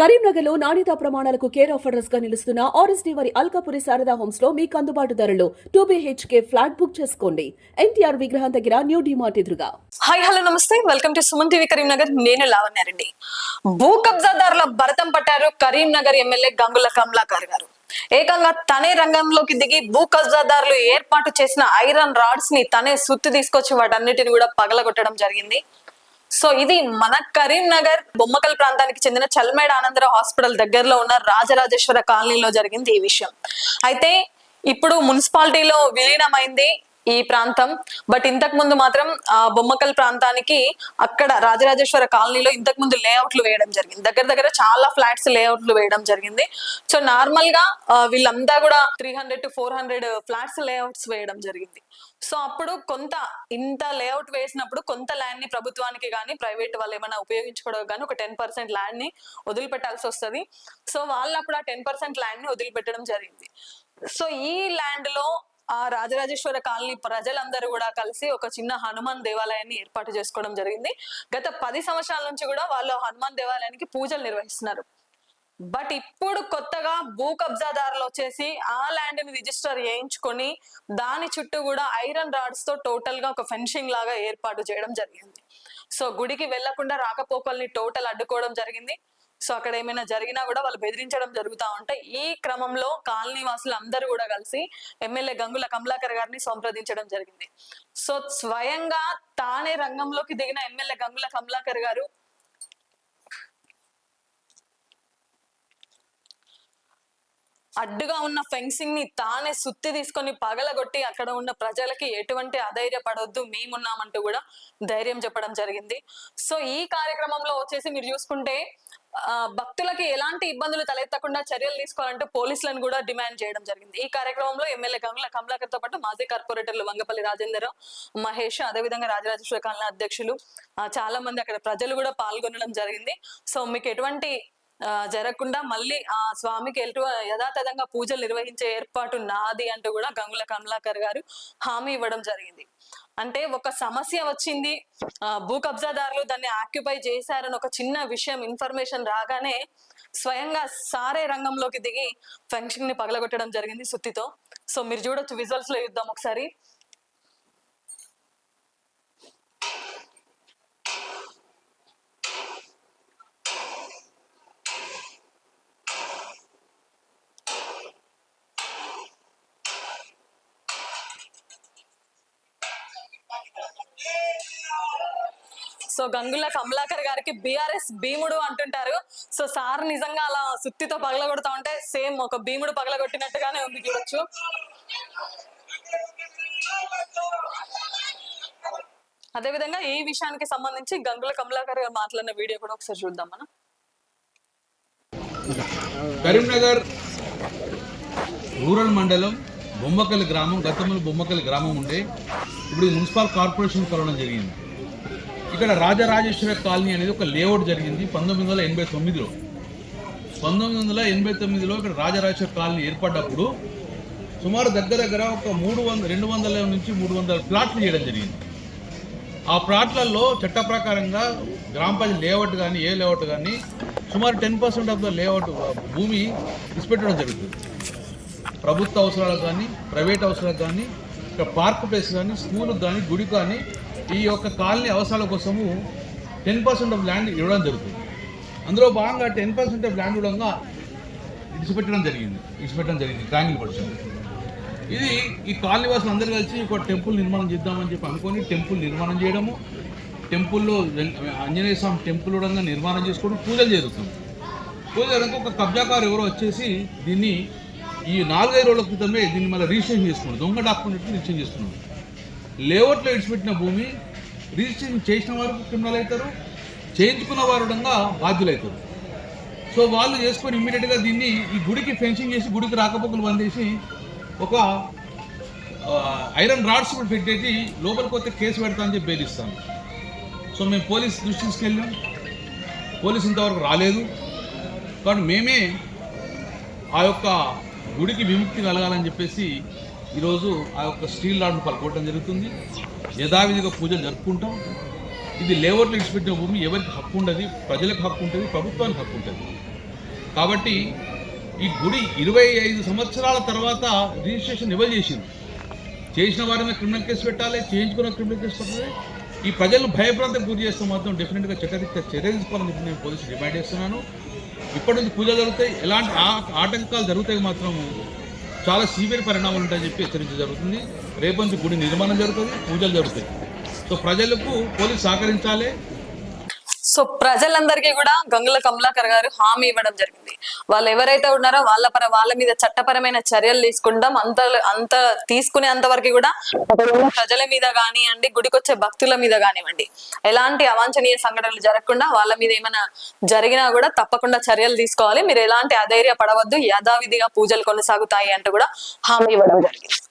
కరీంనగర్లో నాణ్యతా ప్రమాణాలకు కేర్ ఆఫర్స్గా నిలుస్తున్న ఆర్ఎస్డీ వారి అల్కాపురి శారదా హోమ్స్లో మీకు అందుబాటు ధరలో టూ బీహెచ్కే ఫ్లాట్ బుక్ చేసుకోండి. ఎన్టీఆర్ విగ్రహం దగ్గర న్యూ డిమార్ట్ ఎదురుగా. హాయ్ హలో నమస్తే. Welcome to Suman TV Karimnagar. నేను లావణ్యారెడ్డి. భూ కబ్జాదారుల భరతం పట్టారు కరీంనగర్ ఎమ్మెల్యే గంగుల కమలాకర్ గారు. ఏకంగా తనే రంగంలోకి దిగి భూ కబ్జాదారులు ఏర్పాటు చేసిన ఐరన్ రాడ్స్ని తనే సుత్తి తీసుకొచ్చి వాటన్నిటిని కూడా పగలగొట్టడం జరిగింది. సో ఇది మన కరీంనగర్ బొమ్మకల్ ప్రాంతానికి చెందిన చల్మేడ ఆనందరావు హాస్పిటల్ దగ్గరలో ఉన్న రాజరాజేశ్వర కాలనీలో జరిగింది ఈ విషయం. అయితే ఇప్పుడు మున్సిపాలిటీలో విలీనమైంది ఈ ప్రాంతం. బట్ ఇంతకు ముందు మాత్రం బొమ్మకల్ ప్రాంతానికి అక్కడ రాజరాజేశ్వర కాలనీలో ఇంతకు ముందు లేఅవుట్లు వేయడం జరిగింది. దగ్గర దగ్గర చాలా ఫ్లాట్స్ లేఅవుట్లు వేయడం జరిగింది. సో నార్మల్గా వీళ్ళంతా కూడా three hundred to four hundred flats layouts వేయడం జరిగింది. సో అప్పుడు కొంత ఇంత లేఅవుట్ వేసినప్పుడు కొంత ల్యాండ్ని ప్రభుత్వానికి కానీ ప్రైవేట్ వాళ్ళు ఏమైనా ఉపయోగించుకోవడం కానీ ఒక టెన్ పర్సెంట్ ల్యాండ్ని వదిలిపెట్టాల్సి వస్తుంది. సో వాళ్ళు అప్పుడు ఆ టెన్ పర్సెంట్ ల్యాండ్ని వదిలిపెట్టడం జరిగింది. సో ఈ ల్యాండ్లో ఆ రాజరాజేశ్వర కాలనీ ప్రజలందరూ కూడా కలిసి ఒక చిన్న హనుమాన్ దేవాలయాన్ని ఏర్పాటు చేసుకోవడం జరిగింది. గత పది సంవత్సరాల నుంచి కూడా వాళ్ళు హనుమాన్ దేవాలయానికి పూజలు నిర్వహిస్తున్నారు. బట్ ఇప్పుడు కొత్తగా భూ కబ్జాదారులు వచ్చేసి ఆ ల్యాండ్ని రిజిస్టర్ చేయించుకొని దాని చుట్టూ కూడా ఐరన్ రాడ్స్తో టోటల్గా ఒక ఫెన్సింగ్ లాగా ఏర్పాటు చేయడం జరిగింది. సో గుడికి వెళ్ళకుండా రాకపోకల్ని టోటల్ అడ్డుకోవడం జరిగింది. సో అక్కడ ఏమైనా జరిగినా కూడా వాళ్ళు బెదిరించడం జరుగుతా ఉంటాయి ఈ క్రమంలో కాలనీ వాసులు అందరూ కూడా కలిసి ఎమ్మెల్యే గంగుల కమలాకర్ గారిని సంప్రదించడం జరిగింది. సో స్వయంగా తానే రంగంలోకి దిగిన ఎమ్మెల్యే గంగుల కమలాకర్ గారు అడ్డుగా ఉన్న ఫెన్సింగ్ని తానే సుత్తి తీసుకొని పగలగొట్టి అక్కడ ఉన్న ప్రజలకి ఎటువంటి అధైర్యపడొద్దు మేమున్నామంటూ కూడా ధైర్యం చెప్పడం జరిగింది. సో ఈ కార్యక్రమంలో వచ్చేసి మీరు చూసుకుంటే ఆ, భక్తులకి ఎలాంటి ఇబ్బందులు తలెత్తకుండా చర్యలు తీసుకోవాలంటే పోలీసులను కూడా డిమాండ్ చేయడం జరిగింది. ఈ కార్యక్రమంలో ఎమ్మెల్యే గంగుల కమలాకర్తో పాటు మాజీ కార్పొరేటర్లు వంగపల్లి రాజేందర్ మహేష్ అదేవిధంగా రాజరాజేశ్వర కాలనీ అధ్యక్షులు చాలా మంది అక్కడ ప్రజలు కూడా పాల్గొనడం జరిగింది. సో మీకు ఎటువంటి జరగకుండా మళ్ళీ ఆ స్వామికి ఎటు యథాతథంగా పూజలు నిర్వహించే ఏర్పాటు నాది అంటూ కూడా గంగుల కమలాకర్ గారు హామీ ఇవ్వడం జరిగింది. అంటే ఒక సమస్య వచ్చింది. ఆ, భూ కబ్జాదారులు దాన్ని ఆక్యుపై చేశారని ఒక చిన్న విషయం ఇన్ఫర్మేషన్ రాగానే స్వయంగా సారే రంగంలోకి దిగి ఫంక్షన్ని పగలగొట్టడం జరిగింది సుత్తితో. సో మీరు చూడొచ్చు విజువల్స్లో చూద్దాం ఒకసారి. సో గంగుల కమలాకర్ గారికి బీఆర్ఎస్ భీముడు అంటుంటారు. సో సార్ నిజంగా అలా సుత్తితో పగలగొడతా ఉంటే సేమ్ ఒక భీముడు పగలగొట్టినట్టుగానే ఉంది చూడొచ్చు. అదేవిధంగా ఈ విషయానికి సంబంధించి గంగుల కమలాకర్ గారు మాట్లాడిన వీడియో కూడా ఒకసారి చూద్దాం మనం. కరీంనగర్ రూరల్ మండలం బొమ్మకల్ గ్రామం గతంలో బొమ్మకల్లి గ్రామం ఉండే ఇప్పుడు మున్సిపల్ కార్పొరేషన్ కలవడం జరిగింది. ఇక్కడ రాజరాజేశ్వర కాలనీ అనేది ఒక లేఅవుట్ జరిగింది పంతొమ్మిది వందల ఎనభై తొమ్మిదిలో. పంతొమ్మిది వందల ఎనభై తొమ్మిదిలో ఇక్కడ రాజరాజేశ్వర కాలనీ ఏర్పడ్డప్పుడు సుమారు దగ్గర దగ్గర ఒక మూడు వందల రెండు వందల నుంచి మూడు వందల ప్లాట్లు చేయడం జరిగింది. ఆ ప్లాట్లలో చట్ట ప్రకారంగా గ్రామ పంచాయతీ లేఅవుట్ కానీ ఏ లేఅవుట్ కానీ సుమారు ten percent of the layout భూమి ఇచ్చిపెట్టడం జరుగుతుంది. ప్రభుత్వ అవసరాలకు కానీ ప్రైవేట్ అవసరాలకు కానీ ఇక్కడ పార్క్ ప్లేస్ కానీ స్కూల్ కానీ గుడి కానీ ఈ యొక్క కాలనీ అవసరాల కోసము టెన్ పర్సెంట్ ఆఫ్ ల్యాండ్ ఇవ్వడం జరుగుతుంది. అందులో భాగంగా టెన్ పర్సెంట్ ఆఫ్ ల్యాండ్ కూడా ఇడిచిపెట్టడం జరిగింది. ఇడిచిపెట్టడం జరిగింది. ట్రాంగిల్ పడుతుంది ఇది ఈ కాలనీ వాసులు అందరూ కలిసి ఒక టెంపుల్ నిర్మాణం చేద్దామని చెప్పి అనుకొని టెంపుల్ నిర్మాణం చేయడము టెంపుల్లో ఆంజనేయ స్వామి టెంపుల్ కూడా నిర్మాణం చేసుకోవడం పూజలు జరుగుతుంది పూజ జరిగినాక ఒక కబ్జాకారు ఎవరో వచ్చేసి దీన్ని ఈ నాలుగైదు రోజుల క్రితమే దీన్ని మళ్ళీ రిజిస్ట్రేషన్ చేసుకున్నాడు. దొంగ డాక్యుమెంట్ రిజిస్ట్రేషన్ చేసుకున్నాడు. లేఅవుట్లో విడిచిపెట్టిన భూమి రిజిస్ట్రేషన్ చేసిన వారు క్రిమినల్ అవుతారు చేయించుకున్న వారు బాధ్యులవుతారు. అవుతారు సో వాళ్ళు చేసుకొని ఇమ్మీడియట్గా దీన్ని ఈ గుడికి ఫెన్సింగ్ చేసి గుడికి రాకపోకలు బంద్ చేసి ఒక ఐరన్ రాడ్స్ కూడా పెట్టేసి లోపలికి వస్తే కేసు పెడతా అని చెప్పి బెదిరిస్తాను. సో మేము పోలీస్ దృష్టి తీసుకెళ్ళాం పోలీస్ ఇంతవరకు రాలేదు. కానీ మేమే ఆ యొక్క గుడికి విముక్తి కలగాలని చెప్పేసి ఈరోజు ఆ యొక్క స్టీల్ లాడ్ను పలుకోవడం జరుగుతుంది. యథావిధిగా పూజలు జరుపుకుంటాం. ఇది లేఅవుట్లో ఇచ్చిపెట్టిన భూమి ఎవరికి హక్కు ఉండదు ప్రజలకు హక్కు ఉంటుంది ప్రభుత్వానికి హక్కు ఉంటుంది. కాబట్టి ఈ గుడి ఇరవై ఐదు సంవత్సరాల తర్వాత రిజిస్ట్రేషన్ ఎవరు చేసింది చేసిన వారి మీద క్రిమినల్ కేసు పెట్టాలి చేయించుకున్న క్రిమినల్ కేసు పెట్టాలి. ఈ ప్రజలను భయప్రాంతం గురి చేస్తే మాత్రం డెఫినెట్గా చట్టరీత్యా చర్య తీసుకోవాలని చెప్పి నేను పోలీసు డిమాండ్ చేస్తున్నాను. ఇప్పటి నుంచి పూజలు జరుగుతాయి. ఎలాంటి ఆ- ఆటంకాలు జరుగుతాయి మాత్రం చాలా సీవియర్ పరిణామాలు ఉంటాయని చెప్పి హెచ్చరించడం జరుగుతుంది. రేపంచి గుడి నిర్మాణం జరుగుతుంది పూజలు జరుగుతాయి. సో ప్రజలకు పోలీసు సహకరించాలి. సో ప్రజలందరికీ కూడా గంగుల కమలాకర్ గారు హామీ ఇవ్వడం జరిగింది. వాళ్ళు ఎవరైతే ఉన్నారో వాళ్ళ పర వాళ్ళ మీద చట్టపరమైన చర్యలు తీసుకుంటాం. అంత అంత తీసుకునేంత వరకు కూడా ప్రజల మీద కానివ్వండి గుడికొచ్చే భక్తుల మీద కానివ్వండి ఎలాంటి అవాంఛనీయ సంఘటనలు జరగకుండా వాళ్ళ మీద ఏమైనా జరిగినా కూడా తప్పకుండా చర్యలు తీసుకోవాలి. మీరు ఎలాంటి అధైర్య పడవద్దు యథావిధిగా పూజలు కొనసాగుతాయి అంటూ కూడా హామీ ఇవ్వడం జరిగింది.